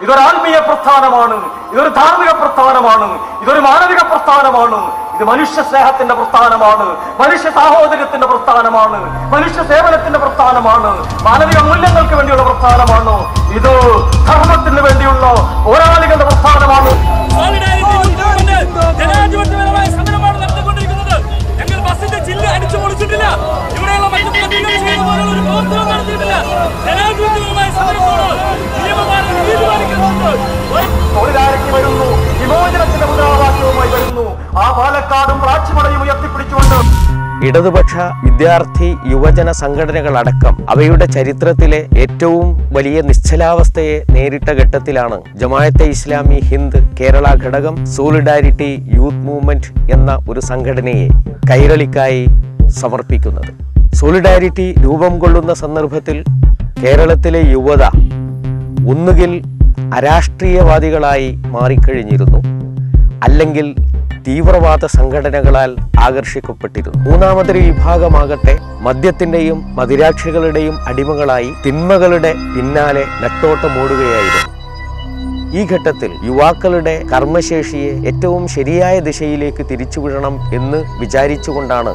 ഇതൊരു ആത്മീയ പ്രസ്ഥാനമാണ് ഇതൊരു ധാർമ്മിക പ്രസ്ഥാനമാണ് ഇതൊരു മാനവിക പ്രസ്ഥാനമാണ്. ഇത് മനുഷ്യ സ്നേഹത്തിന്റെ പ്രസ്ഥാനമാണ് മനുഷ്യ സാഹോദര്യത്തിന്റെ പ്രസ്ഥാനമാണ് മനുഷ്യ സേവനത്തിന്റെ പ്രസ്ഥാനമാണ് മാനവിക മൂല്യങ്ങൾക്ക് വേണ്ടിയുള്ള പ്രസ്ഥാനമാണ്? ഇത് ധർമ്മത്തിന് വേണ്ടിയുള്ള പോരാളികളുടെ പ്രസ്ഥാനമാണ്? ജനാധിപത്യപരമായ സമരമാണ് നടത്തിക്കൊണ്ടിരിക്കുന്നത് ഞങ്ങൾ ബസിന്റെ ചില്ല അടിച്ചു പൊളിച്ചിട്ടില്ല ഇവിടെയുള്ള മറ്റു പോലുള്ള ഒരു പ്രവർത്തനം നടത്തിയിട്ടില്ല ജനാധിപത്യപരമായ പാലിക്കുന്നുണ്ട് തൊഴിലാളിക്ക് വരുന്നു വിമോചനത്തിന്റെ മുദ്രാവാക്യവുമായി വരുന്നു. ആ പാലക്കാടും പ്രാച്ചിമടയും ഉയർത്തിപ്പിടിച്ചുകൊണ്ട് ഇടതുപക്ഷ വിദ്യാർത്ഥി യുവജന സംഘടനകളടക്കം അവയുടെ ചരിത്രത്തിലെ ഏറ്റവും വലിയ നിശ്ചലാവസ്ഥയെ നേരിട്ട ഘട്ടത്തിലാണ് ജമായത്തെ ഇസ്ലാമി ഹിന്ദ് കേരള ഘടകം സോളിഡാരിറ്റി യൂത്ത് മൂവ്മെന്റ് എന്ന ഒരു സംഘടനയെ കൈരളിക്കായി സമർപ്പിക്കുന്നത്. സോളിഡാരിറ്റി രൂപം കൊള്ളുന്ന സന്ദർഭത്തിൽ കേരളത്തിലെ യുവത ഒന്നുകിൽ അരാഷ്ട്രീയവാദികളായി മാറിക്കഴിഞ്ഞിരുന്നു. അല്ലെങ്കിൽ തീവ്രവാദ സംഘടനകളാൽ ആകർഷിക്കപ്പെട്ടിരുന്നു. മൂന്നാമതൊരു വിഭാഗമാകട്ടെ മദ്യത്തിന്റെയും മതിരാക്ഷികളുടെയും അടിമകളായി തിന്മകളുടെ പിന്നാലെ നെട്ടോട്ടമോടുകയായിരുന്നു ഈ ഘട്ടത്തിൽ യുവാക്കളുടെ കർമ്മശേഷിയെ ഏറ്റവും ശരിയായ ദിശയിലേക്ക് തിരിച്ചുവിടണം എന്ന് വിചാരിച്ചുകൊണ്ടാണ്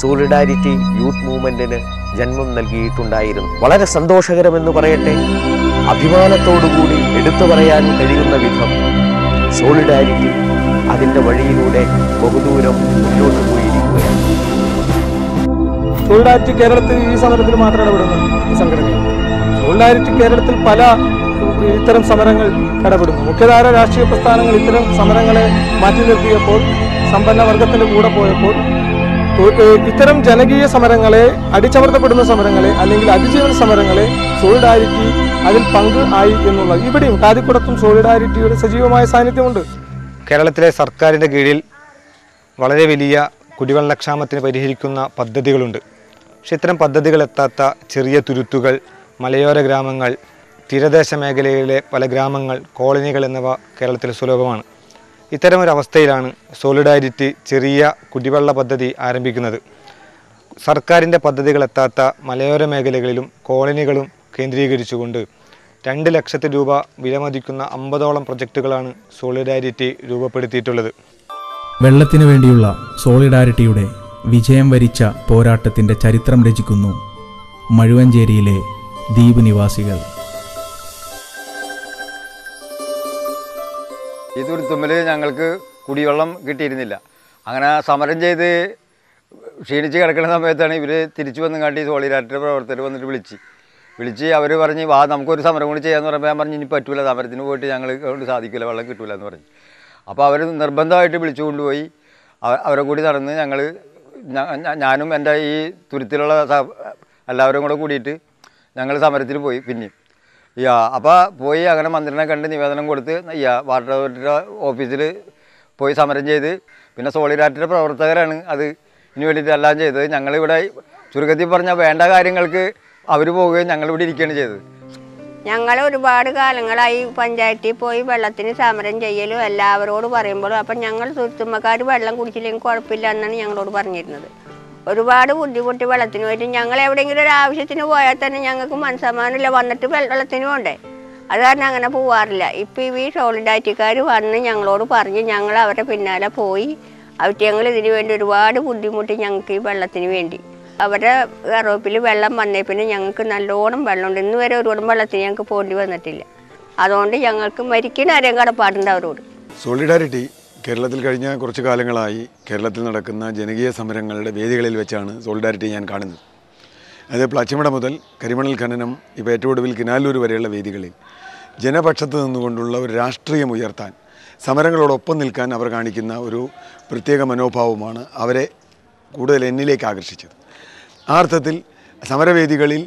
സോളിഡാരിറ്റി യൂത്ത് മൂവ്മെന്റിന് ജന്മം നൽകിയിട്ടുണ്ടായിരുന്നു വളരെ സന്തോഷകരമെന്ന് പറയട്ടെ. അഭിമാനത്തോടുകൂടി എടുത്തു പറയാൻ കഴിയുന്ന വിധം സോളിഡാരിറ്റി അതിന്റെ വഴിയിലൂടെ ബഹുദൂരം മുന്നോട്ട് പോയിരിക്കുകയാണ്. സോളിഡാരിറ്റി കേരളത്തിൽ ഈ സമരത്തിൽ മാത്രം ഇടപെടുന്നു ഈ സംഘടന സോളിഡാരിറ്റി കേരളത്തിൽ പല ഇത്തരം സമരങ്ങൾ ഇടപെടുന്നു. മുഖ്യധാര രാഷ്ട്രീയ പ്രസ്ഥാനങ്ങൾ ഇത്തരം സമരങ്ങളെ മാറ്റി നിർത്തിയപ്പോൾ സമ്പന്ന വർഗത്തിന്റെ കൂടെ പോയപ്പോൾ ഇത്തരം ജനകീയ സമരങ്ങളെ അടിച്ചമർത്തപ്പെടുന്ന സമരങ്ങളെ അല്ലെങ്കിൽ അതിജീവന സമരങ്ങളെ സോളിഡാരിറ്റി അതിൽ പങ്ക് ആയി എന്നുള്ളത് ഇവിടെയും കാതിക്കുടത്തും സോളിഡാരിറ്റിയുടെ സജീവമായ സാന്നിധ്യമുണ്ട്. കേരളത്തിലെ സർക്കാരിന്റെ കീഴിൽ വളരെ വലിയ കുടിവെള്ളക്ഷാമത്തിന് പരിഹരിക്കുന്ന പദ്ധതികളുണ്ട്. പക്ഷേ ഇത്തരം പദ്ധതികൾ എത്താത്ത ചെറിയ തുരുത്തുകൾ മലയോര ഗ്രാമങ്ങൾ തീരദേശ മേഖലയിലെ പല ഗ്രാമങ്ങൾ കോളനികൾ എന്നിവ കേരളത്തിൽ സുലഭമാണ്. ഇത്തരം ഒരു അവസ്ഥയിലാണ് സോളിഡാരിറ്റി ചെറിയ കുടിവെള്ള പദ്ധതി ആരംഭിക്കുന്നത്. സർക്കാരിന്റെ പദ്ധതികൾ എത്താത്ത മലയോര മേഖലകളിലും കോളനികളും കേന്ദ്രീകരിച്ചുകൊണ്ട് രണ്ട് ലക്ഷത്തി രൂപ വിലമതിക്കുന്ന അമ്പതോളം പ്രൊജക്റ്റുകളാണ് സോളിഡാരിറ്റി രൂപപ്പെടുത്തിയിട്ടുള്ളത്. വെള്ളത്തിനു വേണ്ടിയുള്ള സോളിഡാരിറ്റിയുടെ വിജയം വരിച്ച പോരാട്ടത്തിന്റെ ചരിത്രം രചിക്കുന്നു മഴുവഞ്ചേരിയിലെ ദ്വീപ് നിവാസികൾ. ഈ തുമ്മൽ ഞങ്ങൾക്ക് കുടിവെള്ളം കിട്ടിയിരുന്നില്ല. അങ്ങനെ സമരം ചെയ്ത് ക്ഷീണിച്ച് കിടക്കുന്ന സമയത്താണ് ഇവർ തിരിച്ചു വന്നും കാട്ടി സോളിഡാരിറ്റി പ്രവർത്തകർ വന്നിട്ട് വിളിച്ച്. വിളിച്ച് അവർ പറഞ്ഞ് വാ നമുക്കൊരു സമരം കൂടി ചെയ്യാന്ന് പറയുമ്പോൾ ഞാൻ പറഞ്ഞു ഇനി പറ്റൂല സമരത്തിന് പോയിട്ട് ഞങ്ങൾ കൊണ്ട് സാധിക്കില്ല വെള്ളം കിട്ടൂല എന്ന് പറഞ്ഞു. അപ്പോൾ അവർ നിർബന്ധമായിട്ട് വിളിച്ചു കൊണ്ടുപോയി. അവ- അവരെ കൂടി നടന്ന് ഞങ്ങൾ ഞാനും എന്റെ ഈ തുരുത്തിലുള്ള എല്ലാവരും കൂടെ കൂടിയിട്ട് ഞങ്ങൾ സമരത്തിന് പോയി പിന്നെയും യാ അപ്പോൾ പോയി അങ്ങനെ മന്ത്രിനെ കണ്ട് നിവേദനം കൊടുത്ത് യാ വാട്ടർ അതോറിറ്റിയുടെ ഓഫീസിൽ പോയി സമരം ചെയ്ത്. പിന്നെ സോളിഡാരിറ്റിയുടെ പ്രവർത്തകരാണ് അത്. ഇനി വേണ്ടിയിട്ട് എല്ലാം ചെയ്തത്. ഞങ്ങളിവിടെ ചുരുക്കത്തിൽ പറഞ്ഞാൽ വേണ്ട കാര്യങ്ങൾക്ക് അവർ പോവുകയും ഞങ്ങളിവിടെ ഇരിക്കുകയാണ് ചെയ്തത്. ഞങ്ങൾ ഒരുപാട് കാലങ്ങളായി പഞ്ചായത്തിൽ പോയി വെള്ളത്തിന് സമരം ചെയ്യലും എല്ലാവരോട് പറയുമ്പോഴും അപ്പം ഞങ്ങൾ സുരുത്തുമ്മക്കാർ വെള്ളം കുടിച്ചില്ലെങ്കിൽ കുഴപ്പമില്ല എന്നാണ് ഞങ്ങളോട് പറഞ്ഞിരുന്നത്. ഒരുപാട് ബുദ്ധിമുട്ടി വെള്ളത്തിന് പോയിട്ട് ഞങ്ങൾ എവിടെയെങ്കിലും ഒരു ആവശ്യത്തിന് പോയാൽ തന്നെ ഞങ്ങൾക്ക് മനസ്സമാനമില്ല. വന്നിട്ട് വെള്ളത്തിന് പോണ്ടേ? അത് കാരണം അങ്ങനെ പോവാറില്ല. ഇപ്പം ഈ സോളിഡാരിറ്റിക്കാർ വന്ന് ഞങ്ങളോട് പറഞ്ഞ് ഞങ്ങൾ അവരുടെ പിന്നാലെ പോയി. അവിടെ ഞങ്ങൾ ഇതിന് വേണ്ടി ഒരുപാട് ബുദ്ധിമുട്ടി ഞങ്ങൾക്ക് ഈ വെള്ളത്തിന് വേണ്ടി. അവരുടെ കറവപ്പിൽ വെള്ളം വന്നേ പിന്നെ ഞങ്ങൾക്ക് നല്ലോണം വെള്ളമുണ്ട്. ഇന്ന് വരെ ഒരുപാട് വെള്ളത്തിന് ഞങ്ങൾക്ക് പോണ്ടി വന്നിട്ടില്ല. അതുകൊണ്ട് ഞങ്ങൾക്ക് മരിക്കണ ആരെയും കടപ്പാടുണ്ട് അവരോട്. സോളിഡാരിറ്റി കേരളത്തിൽ കഴിഞ്ഞ കുറച്ച് കാലങ്ങളായി കേരളത്തിൽ നടക്കുന്ന ജനകീയ സമരങ്ങളുടെ വേദികളിൽ വെച്ചാണ് സോളിഡാരിറ്റി ഞാൻ കാണുന്നത്. അത് പ്ലാച്ചിമട മുതൽ കരിമണൽ ഖനനം ഇപ്പോൾ ഏറ്റവും ഒടുവിൽ കിനാലൂർ വരെയുള്ള വേദികളിൽ ജനപക്ഷത്ത് നിന്നുകൊണ്ടുള്ള ഒരു രാഷ്ട്രീയം ഉയർത്താൻ സമരങ്ങളോടൊപ്പം നിൽക്കാൻ അവർ കാണിക്കുന്ന ഒരു പ്രത്യേക മനോഭാവമാണ് അവരെ കൂടുതൽ എന്നിലേക്ക് ആകർഷിച്ചത്. ആ അർത്ഥത്തിൽ സമരവേദികളിൽ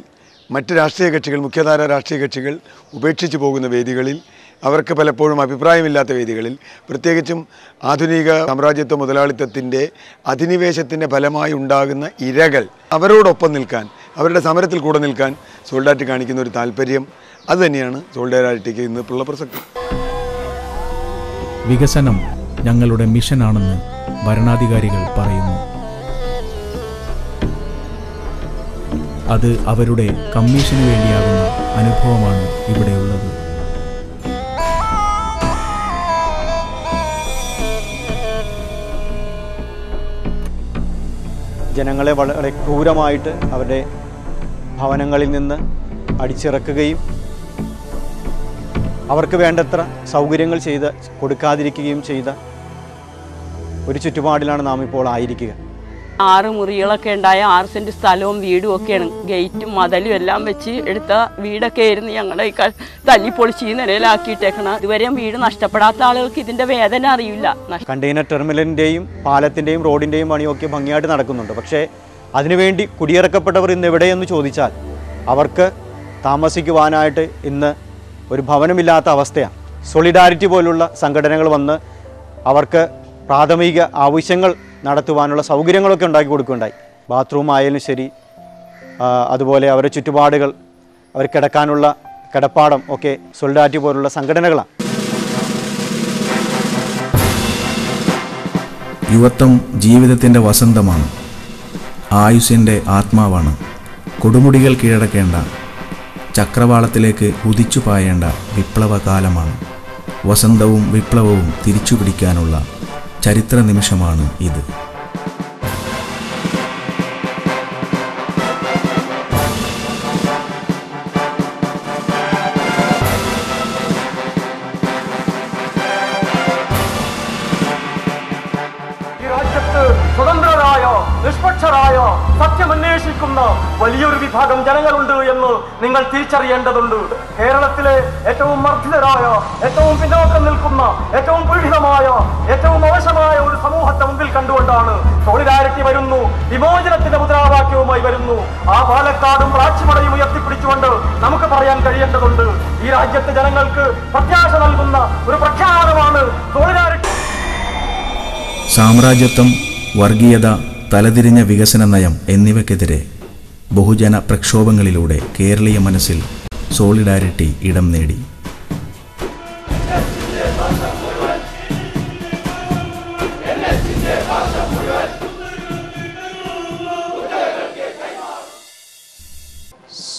മറ്റ് രാഷ്ട്രീയ കക്ഷികൾ മുഖ്യധാര രാഷ്ട്രീയ കക്ഷികൾ ഉപേക്ഷിച്ചു പോകുന്ന വേദികളിൽ അവർക്ക് പലപ്പോഴും അഭിപ്രായമില്ലാത്ത വേദികളിൽ. പ്രത്യേകിച്ചും ആധുനിക സാമ്രാജ്യത്വ മുതലാളിത്തത്തിന്റെ അധിനിവേശത്തിന്റെ ഫലമായി ഉണ്ടാകുന്ന ഇരകൾ അവരോടൊപ്പം നിൽക്കാൻ അവരുടെ സമരത്തിൽ കൂടെ നിൽക്കാൻ സോൾഡാറ്റി കാണിക്കുന്ന ഒരു താല്പര്യം അതുതന്നെയാണ് സോൾഡാരിറ്റിക്ക് ഇപ്പോഴുള്ള പ്രസക്തി. വികസനം ഞങ്ങളുടെ മിഷനാണെന്ന് ഭരണാധികാരികൾ പറയുന്നു. അത് അവരുടെ കമ്മീഷന് വേണ്ടിയാകുന്ന അനുഭവമാണ് ഇവിടെയുള്ളത് ജനങ്ങളെ വളരെ ക്രൂരമായിട്ട് അവരുടെ ഭവനങ്ങളിൽ നിന്ന് അടിച്ചിറക്കുകയും അവർക്ക് വേണ്ടത്ര സൗകര്യങ്ങൾ ചെയ്ത് കൊടുക്കാതിരിക്കുകയും ചെയ്ത ഒരു ചുറ്റുപാടിലാണ് നാം ഇപ്പോൾ ആയിരിക്കുക. ആറ് മുറികളൊക്കെ ഉണ്ടായ ആറ് സെന്റ് സ്ഥലവും വീടും ഒക്കെയാണ്. ഗേറ്റും മതലും എല്ലാം വെച്ച് എടുത്ത വീടൊക്കെ ആയിരുന്നു തല്ലി തല്ലിപ്പൊളിച്ച് ഈ നിലയിലാക്കിയിട്ടേക്കണം ഇതുവരെയും വീട് നഷ്ടപ്പെടാത്ത ആളുകൾക്ക് ഇതിന്റെ വേദന അറിയില്ല. കണ്ടെയ്നർ ടെർമിനലിന്റെയും പാലത്തിന്റെയും റോഡിന്റെയും പണിയൊക്കെ ഭംഗിയായിട്ട് നടക്കുന്നുണ്ട്. പക്ഷേ അതിനുവേണ്ടി കുടിയിറക്കപ്പെട്ടവർ ഇന്ന് എവിടെയെന്ന് ചോദിച്ചാൽ അവർക്ക് താമസിക്കുവാനായിട്ട് ഇന്ന് ഒരു ഭവനമില്ലാത്ത അവസ്ഥയാണ്. സൊളിഡാരിറ്റി പോലുള്ള സംഘടനകൾ വന്ന് അവർക്ക് പ്രാഥമിക ആവശ്യങ്ങൾ നടത്തുവാനുള്ള സൗകര്യങ്ങളൊക്കെ ഉണ്ടാക്കി കൊടുക്കുകയുണ്ടായി. ബാത്റൂം ആയാലും ശരി അതുപോലെ അവരുടെ ചുറ്റുപാടുകൾ അവർ കിടക്കാനുള്ള കിടപ്പാടം ഒക്കെ സൊൽഡാറ്റി പോലുള്ള സംഘടനകളാണ്. യുവത്വം ജീവിതത്തിന്റെ വസന്തമാണ്. ആയുസിന്റെ ആത്മാവാണ്. കൊടുമുടികൾ കീഴടക്കേണ്ട ചക്രവാളത്തിലേക്ക് ഉദിച്ചു പായേണ്ട വിപ്ലവകാലമാണ്. വസന്തവും വിപ്ലവവും തിരിച്ചു പിടിക്കാനുള്ള ചരിത്ര നിമിഷമാണ് ഇത്. സ്വതന്ത്രരായ സത്യം സത്യമന്വേഷിക്കുന്ന വലിയൊരു വിഭാഗം ജനങ്ങളുണ്ട് എന്ന് നിങ്ങൾ തിരിച്ചറിയേണ്ടതുണ്ട്. കേരളത്തിലെ ഏറ്റവും മർദ്ദിതരായ ഏറ്റവും പിന്നോക്കം നിൽക്കുന്ന ഏറ്റവും പീഡിതമായ ഏറ്റവും മോശമായ ഒരു സമൂഹത്തെ മുമ്പിൽ കണ്ടുകൊണ്ടാണ് സോളിഡാരിറ്റി വരുന്നു വിമോചനത്തിന്റെ മുദ്രാവാക്യവുമായി വരുന്നു. ആ പാലക്കാടും പ്രാച്ചിമടയും ഉയർത്തിപ്പിടിച്ചുകൊണ്ട് നമുക്ക് പറയാൻ കഴിയേണ്ടതുണ്ട് ഈ രാജ്യത്തെ ജനങ്ങൾക്ക് പ്രത്യാശ നൽകുന്ന ഒരു പ്രഖ്യാപനമാണ് സോളിഡാരിറ്റി സാമ്രാജ്യത്വം വർഗീയത തലതിരിഞ്ഞ വികസന നയം എന്നിവയ്ക്കെതിരെ ബഹുജന പ്രക്ഷോഭങ്ങളിലൂടെ കേരളീയ മനസ്സിൽ സോളിഡാരിറ്റി ഇടം നേടി.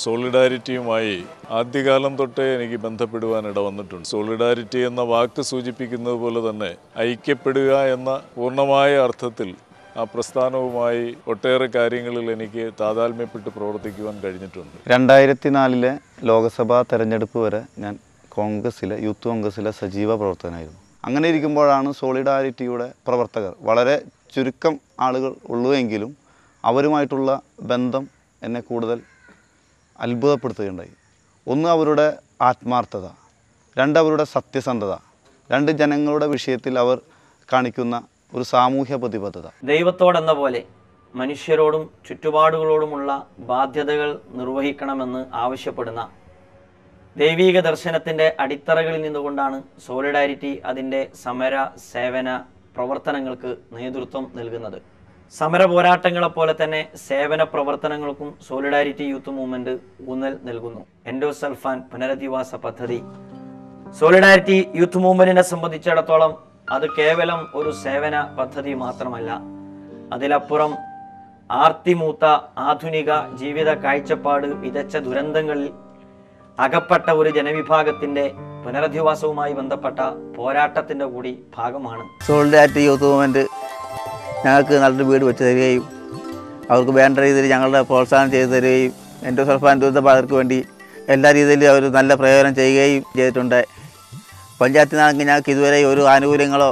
സോളിഡാരിറ്റിയുമായി ആദ്യകാലം തൊട്ടേ എനിക്ക് ബന്ധപ്പെടുവാൻ ഇട വന്നിട്ടുണ്ട് സോളിഡാരിറ്റി എന്ന വാക്ക് സൂചിപ്പിക്കുന്നത് പോലെ തന്നെ ഐക്യപ്പെടുക എന്ന പൂർണമായ അർത്ഥത്തിൽ ആ പ്രസ്ഥാനവുമായി ഒട്ടേറെ കാര്യങ്ങളിൽ എനിക്ക് താതാത്മ്യപ്പെട്ട് പ്രവർത്തിക്കുവാൻ കഴിഞ്ഞിട്ടുണ്ട്. രണ്ടായിരത്തി നാലിലെ ലോക്സഭാ തെരഞ്ഞെടുപ്പ് വരെ ഞാൻ കോൺഗ്രസ്സിലെ യൂത്ത് കോൺഗ്രസ്സിലെ സജീവ പ്രവർത്തകനായിരുന്നു. അങ്ങനെ ഇരിക്കുമ്പോഴാണ് സോളിഡാരിറ്റിയുടെ പ്രവർത്തകർ വളരെ ചുരുക്കം ആളുകൾ ഉള്ളുവെങ്കിലും അവരുമായിട്ടുള്ള ബന്ധം എന്നെ കൂടുതൽ അത്ഭുതപ്പെടുത്തുകയുണ്ടായി. ഒന്ന് അവരുടെ ആത്മാർത്ഥത രണ്ട് അവരുടെ സത്യസന്ധത രണ്ട് ജനങ്ങളുടെ വിഷയത്തിൽ അവർ കാണിക്കുന്ന ഒരു സാമൂഹ്യ പ്രതിബദ്ധത. ദൈവത്തോടെന്ന പോലെ മനുഷ്യരോടും ചുറ്റുപാടുകളോടുമുള്ള ബാധ്യതകൾ നിർവഹിക്കണമെന്ന് ആവശ്യപ്പെടുന്ന ദൈവീക ദർശനത്തിന്റെ അടിത്തറകളിൽ നിന്നുകൊണ്ടാണ് സോളിഡാരിറ്റി അതിന്റെ സമര സേവന പ്രവർത്തനങ്ങൾക്ക് നേതൃത്വം നൽകുന്നത്. സമര പോരാട്ടങ്ങളെപ്പോലെ തന്നെ സേവന പ്രവർത്തനങ്ങൾക്കും സോളിഡാരിറ്റി യൂത്ത് മൂവ്മെന്റ് ഊന്നൽ നൽകുന്നു. എൻഡോസൽഫാൻ പുനരധിവാസ പദ്ധതി. സോളിഡാരിറ്റി യൂത്ത് മൂവ്മെന്റിനെ സംബന്ധിച്ചിടത്തോളം അത് കേവലം ഒരു സേവന പദ്ധതി മാത്രമല്ല. അതിലപ്പുറം ആർത്തിമൂത്ത ആധുനിക ജീവിത കാഴ്ചപ്പാട് വിതച്ച ദുരന്തങ്ങളിൽ അകപ്പെട്ട ഒരു ജനവിഭാഗത്തിന്റെ പുനരധിവാസവുമായി ബന്ധപ്പെട്ട പോരാട്ടത്തിന്റെ കൂടി ഭാഗമാണ്. സോളിഡാരിറ്റി യൂത്ത് മൂവ്മെന്റ് ഞങ്ങൾക്ക് നല്ലൊരു വീട് വെച്ച് തരികയും അവർക്ക് വേണ്ട രീതിയിൽ ഞങ്ങളുടെ പ്രോത്സാഹനം ചെയ്തു തരികയും എന്റെ സർഫാൻ ദുരിതബാധകർക്ക് വേണ്ടി എല്ലാ രീതിയിലും അവർ നല്ല പ്രയോജനം ചെയ്യുകയും ചെയ്തിട്ടുണ്ട്. പഞ്ചായത്തിൽ നിന്നാണെങ്കിൽ ഞങ്ങൾക്ക് ഇതുവരെ ഒരു ആനുകൂല്യങ്ങളോ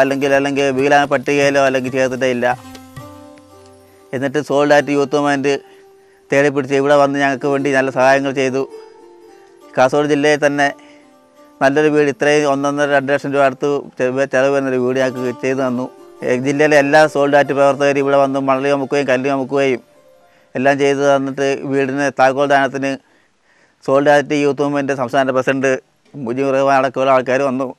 അല്ലെങ്കിൽ അല്ലെങ്കിൽ വികലാന പട്ടികയിലോ അല്ലെങ്കിൽ ചേർത്തിട്ടേ ഇല്ല എന്നിട്ട് സോൾഡായിട്ട് യൂത്ത് മൂവ്മെന്റ് തേടി പിടിച്ച് ഇവിടെ വന്ന് ഞങ്ങൾക്ക് വേണ്ടി നല്ല സഹായങ്ങൾ ചെയ്തു. കാസർഗോഡ് ജില്ലയിൽ തന്നെ നല്ലൊരു വീട് ഇത്രയും ഒന്നൊന്നര രണ്ട് ലക്ഷം രൂപ അടുത്ത് ചിലവ് വരുന്നൊരു വീട് ഞങ്ങൾക്ക് ചെയ്തു തന്നു. ജില്ലയിലെ എല്ലാ സോൾഡായിട്ട് പ്രവർത്തകരും ഇവിടെ വന്ന് മണൽ ചുമക്കുകയും കല്ല് ചുമക്കുകയും എല്ലാം ചെയ്തു തന്നിട്ട് വീടിന് താക്കോൽ ദാനത്തിന് സോൾഡായിട്ട് യൂത്ത് മൂവ്മെന്റ് സംസ്ഥാന പ്രസിഡന്റ് മുജീബ് അടക്കമുള്ള ആൾക്കാർ വന്നു.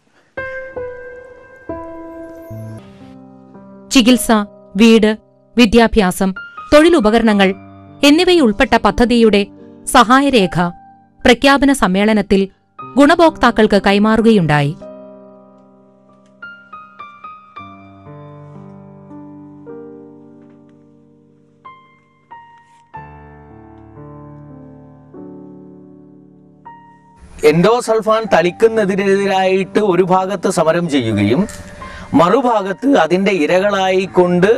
ചികിത്സ വീട് വിദ്യാഭ്യാസം തൊഴിലുപകരണങ്ങൾ എന്നിവയുൾപ്പെട്ട പദ്ധതിയുടെ സഹായരേഖ പ്രഖ്യാപന സമ്മേളനത്തിൽ ഗുണഭോക്താക്കൾക്ക് കൈമാറുകയുണ്ടായി. എൻഡോസൾഫാൻ തളിക്കുന്നതിനെതിരായിട്ട് ഒരു ഭാഗത്ത് സമരം ചെയ്യുകയും മറുഭാഗത്ത് അതിന്റെ ഇരകളായിക്കൊണ്ട്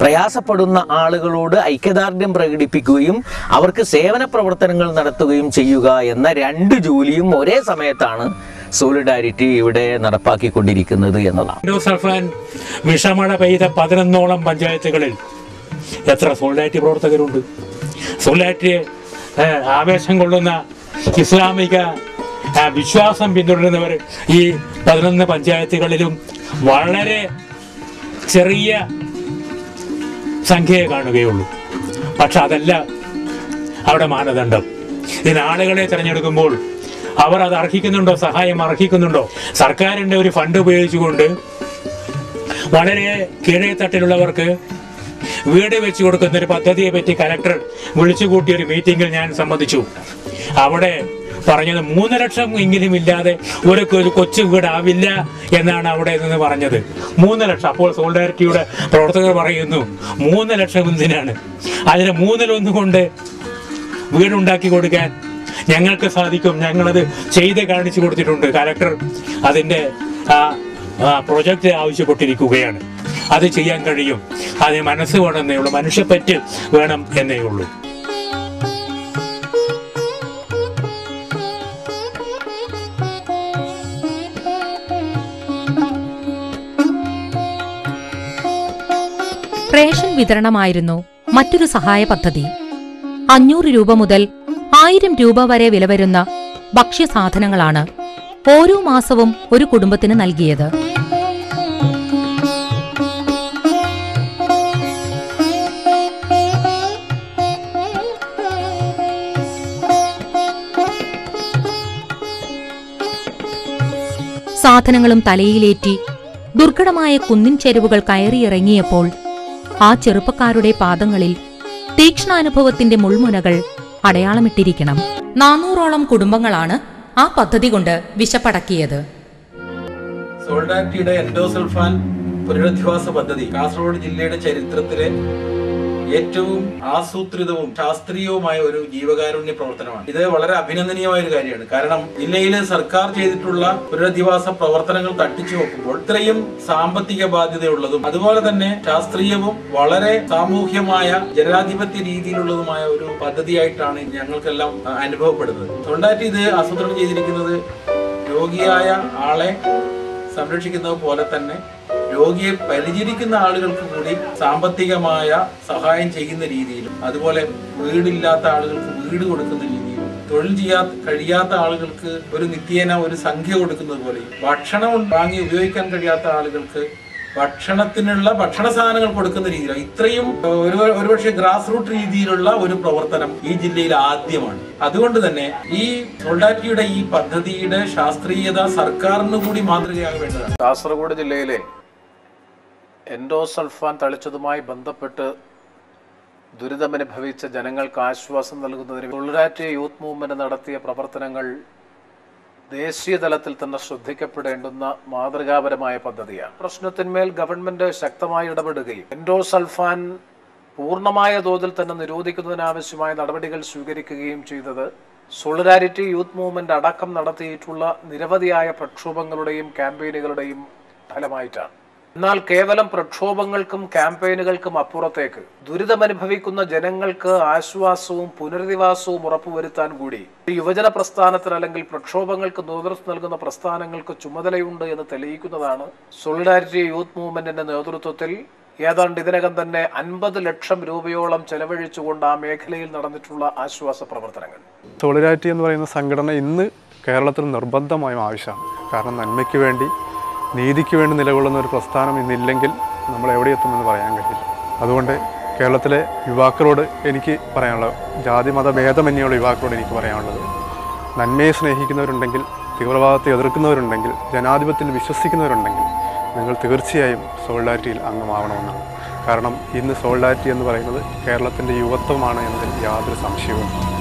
പ്രയാസപ്പെടുന്ന ആളുകളോട് ഐക്യദാർഢ്യം പ്രകടിപ്പിക്കുകയും അവർക്ക് സേവന പ്രവർത്തനങ്ങൾ നടത്തുകയും ചെയ്യുക എന്ന രണ്ട് ജോലിയും ഒരേ സമയത്താണ് സോളിഡാരിറ്റി ഇവിടെ നടപ്പാക്കിക്കൊണ്ടിരിക്കുന്നത് എന്നതാണ്. എൻഡോസൾഫാൻ വിഷമഴ പെയ്ത പതിനൊന്നോളം പഞ്ചായത്തുകളിൽ എത്ര സോളിഡാരിറ്റി പ്രവർത്തകരുണ്ട്? സോളിഡാരിറ്റിയെ ആവേശം കൊള്ളുന്ന ഇസ്ലാമിക വിശ്വാസം പിന്തുടരുന്നവർ ഈ പതിനൊന്ന് പഞ്ചായത്തുകളിലും വളരെ ചെറിയ സംഖ്യയെ കാണുകയുള്ളൂ. പക്ഷെ അതല്ല അവിടെ മാനദണ്ഡം. ഇതിന് ആളുകളെ തിരഞ്ഞെടുക്കുമ്പോൾ അവർ അത് അർഹിക്കുന്നുണ്ടോ സഹായം അർഹിക്കുന്നുണ്ടോ? സർക്കാരിന്റെ ഒരു ഫണ്ട് ഉപയോഗിച്ചുകൊണ്ട് വളരെ കീഴേ തട്ടിലുള്ളവർക്ക് വീട് വെച്ച് കൊടുക്കുന്ന ഒരു പദ്ധതിയെ പറ്റി കലക്ടർ വിളിച്ചുകൂട്ടിയ ഒരു മീറ്റിംഗിൽ ഞാൻ സംബന്ധിച്ചു. അവിടെ പറഞ്ഞത് മൂന്ന് ലക്ഷം എങ്കിലും ഇല്ലാതെ ഒരു കൊച്ചു വീടാവില്ല എന്നാണ് അവിടെ നിന്ന് പറഞ്ഞത്. മൂന്ന് ലക്ഷം. അപ്പോൾ സോളിഡാരിറ്റിയുടെ പ്രവർത്തകർ പറയുന്നു മൂന്ന് ലക്ഷം എന്തിനാണ്? അതിന് മൂന്നിലൊന്ന് കൊണ്ട് വീടുണ്ടാക്കി കൊടുക്കാൻ ഞങ്ങൾക്ക് സാധിക്കും. ഞങ്ങളത് ചെയ്ത് കാണിച്ചു കൊടുത്തിട്ടുണ്ട്. കലക്ടർ അതിന്റെ ആ പ്രൊജക്റ്റ് ആവശ്യപ്പെട്ടിരിക്കുകയാണ്. അത് ചെയ്യാൻ കഴിയും. അതിന് മനസ്സ് വേണമെന്നേ ഉള്ളൂ. മനുഷ്യപ്പറ്റ് വേണം എന്നേ ഉള്ളൂ. റേഷൻ വിതരണമായിരുന്നു മറ്റൊരു സഹായ പദ്ധതി. അഞ്ഞൂറ് രൂപ മുതൽ ആയിരം രൂപ വരെ വില വരുന്ന ഭക്ഷ്യസാധനങ്ങളാണ് ഓരോ മാസവും ഒരു കുടുംബത്തിന് നൽകിയത്. സാധനങ്ങളും തലയിലേറ്റി ദുർഘടമായ കുന്നിൻ ചെരുവുകൾ കയറിയിറങ്ങിയപ്പോൾ ആ ചെറുപ്പക്കാരുടെ പാദങ്ങളിൽ തീക്ഷ്ണാനുഭവത്തിന്റെ മുൾമുനകൾ അടയാളമിട്ടിരിക്കണം. നാനൂറോളം കുടുംബങ്ങളാണ് ആ പദ്ധതി കൊണ്ട് വിശപ്പടക്കിയത്. സോൾഡാറ്റിയുടെ എൻഡോസൾഫാൻ പുനരധിവാസ പദ്ധതി കാസർഗോഡ് ജില്ലയുടെ ചരിത്രത്തിലെ ഏറ്റവും ആസൂത്രിതവും ശാസ്ത്രീയവുമായ ഒരു ജീവകാരുണ്യ പ്രവർത്തനമാണ്. ഇത് വളരെ അഭിനന്ദനീയമായ ഒരു കാര്യമാണ്. കാരണം ജില്ലയിലെ സർക്കാർ ചെയ്തിട്ടുള്ള പുനരധിവാസ പ്രവർത്തനങ്ങൾ തട്ടിച്ചു നോക്കുമ്പോൾ ഇത്രയും സാമ്പത്തിക ബാധ്യതയുള്ളതും അതുപോലെ തന്നെ ശാസ്ത്രീയവും വളരെ സാമൂഹ്യമായ ജനാധിപത്യ രീതിയിലുള്ളതുമായ ഒരു പദ്ധതിയായിട്ടാണ് ഞങ്ങൾക്കെല്ലാം അനുഭവപ്പെടുന്നത്. സോൾഡാറ്റി ഇത് ആസൂത്രണം ചെയ്തിരിക്കുന്നത് രോഗിയായ ആളെ സംരക്ഷിക്കുന്നത് പോലെ തന്നെ രോഗിയെ പരിചരിക്കുന്ന ആളുകൾക്ക് കൂടി സാമ്പത്തികമായ സഹായം ചെയ്യുന്ന രീതിയിലും അതുപോലെ വീടില്ലാത്ത ആളുകൾക്ക് വീട് കൊടുക്കുന്ന രീതിയിലും തൊഴിൽ ചെയ്യാ കഴിയാത്ത ആളുകൾക്ക് ഒരു നിത്യേന ഒരു സംഖ്യ കൊടുക്കുന്നത് പോലെയും ഭക്ഷണം വാങ്ങി ഉപയോഗിക്കാൻ കഴിയാത്ത ആളുകൾക്ക് ഭക്ഷണത്തിനുള്ള ഭക്ഷണ സാധനങ്ങൾ കൊടുക്കുന്ന രീതിയിലാണ്. ഇത്രയും ഒരു ഒരുപക്ഷെ ഗ്രാസ് റൂട്ട് രീതിയിലുള്ള ഒരു പ്രവർത്തനം ഈ ജില്ലയിൽ ആദ്യമാണ്. അതുകൊണ്ട് തന്നെ ഈ സോൾഡാറ്റിയുടെ ഈ പദ്ധതിയുടെ ശാസ്ത്രീയത സർക്കാരിന് കൂടി മാതൃകയാകേണ്ടതാണ്. കാസർഗോഡ് ജില്ലയിലെ എൻഡോസൾഫാൻ തളിച്ചതുമായി ബന്ധപ്പെട്ട് ദുരിതമനുഭവിച്ച ജനങ്ങൾക്ക് ആശ്വാസം നൽകുന്നതിന് തൊഴിലാറ്റിയ യൂത്ത് മൂവ്മെന്റ് നടത്തിയ പ്രവർത്തനങ്ങൾ ദേശീയ തലത്തിൽ തന്നെ ശ്രദ്ധിക്കപ്പെടേണ്ടുന്ന മാതൃകാപരമായ പദ്ധതിയാണ്. പ്രശ്നത്തിന്മേൽ ഗവൺമെന്റ് ശക്തമായി ഇടപെടുകയും എൻഡോസൾഫാൻ പൂർണമായ തോതിൽ തന്നെ നിരോധിക്കുന്നതിനാവശ്യമായ നടപടികൾ സ്വീകരിക്കുകയും ചെയ്തത് സോളിഡാരിറ്റി യൂത്ത് മൂവ്മെന്റ് അടക്കം നടത്തിയിട്ടുള്ള നിരവധിയായ പ്രക്ഷോഭങ്ങളുടെയും ക്യാമ്പയിനുകളുടെയും ഫലമായിട്ടാണ്. എന്നാൽ കേവലം പ്രക്ഷോഭങ്ങൾക്കും ക്യാമ്പയിനുകൾക്കും അപ്പുറത്തേക്ക് ദുരിതമനുഭവിക്കുന്ന ജനങ്ങൾക്ക് ആശ്വാസവും പുനരധിവാസവും ഉറപ്പുവരുത്താൻ കൂടി യുവജന പ്രസ്ഥാനത്തിന് അല്ലെങ്കിൽ പ്രക്ഷോഭങ്ങൾക്ക് നേതൃത്വം നൽകുന്ന പ്രസ്ഥാനങ്ങൾക്ക് ചുമതലയുണ്ട് എന്ന് തെളിയിക്കുന്നതാണ് സോളിഡാരിറ്റി യൂത്ത് മൂവ്മെന്റിന്റെ നേതൃത്വത്തിൽ. ഏതാണ്ട് ഇതിനകം തന്നെ അൻപത് ലക്ഷം രൂപയോളം ചെലവഴിച്ചുകൊണ്ട് ആ മേഖലയിൽ നടന്നിട്ടുള്ള ആശ്വാസ പ്രവർത്തനങ്ങൾ. സോളിഡാരിറ്റി എന്ന് പറയുന്ന സംഘടന ഇന്ന് കേരളത്തിൽ നിർബന്ധമായും ആവശ്യമാണ്. കാരണം നന്മയ്ക്ക് വേണ്ടി നീതിക്ക് വേണ്ടി നിലകൊള്ളുന്ന ഒരു പ്രസ്ഥാനം ഇന്നില്ലെങ്കിൽ നമ്മൾ എവിടെ എത്തുമെന്ന് പറയാൻ കഴിയില്ല. അതുകൊണ്ട് കേരളത്തിലെ യുവാക്കളോട് എനിക്ക് പറയാനുള്ളത് ജാതി മത ഭേദമന്യുള്ള യുവാക്കളോട് എനിക്ക് പറയാനുള്ളത് നന്മയെ സ്നേഹിക്കുന്നവരുണ്ടെങ്കിൽ തീവ്രവാദത്തെ എതിർക്കുന്നവരുണ്ടെങ്കിൽ ജനാധിപത്യത്തിൽ വിശ്വസിക്കുന്നവരുണ്ടെങ്കിൽ നിങ്ങൾ തീർച്ചയായും സോളിഡാരിറ്റിയിൽ അംഗമാവണമെന്നാണ്. കാരണം ഇന്ന് സോളിഡാരിറ്റി എന്ന് പറയുന്നത് കേരളത്തിന്റെ യുവത്വമാണ് എന്നതിൽ യാതൊരു സംശയവുമില്ല.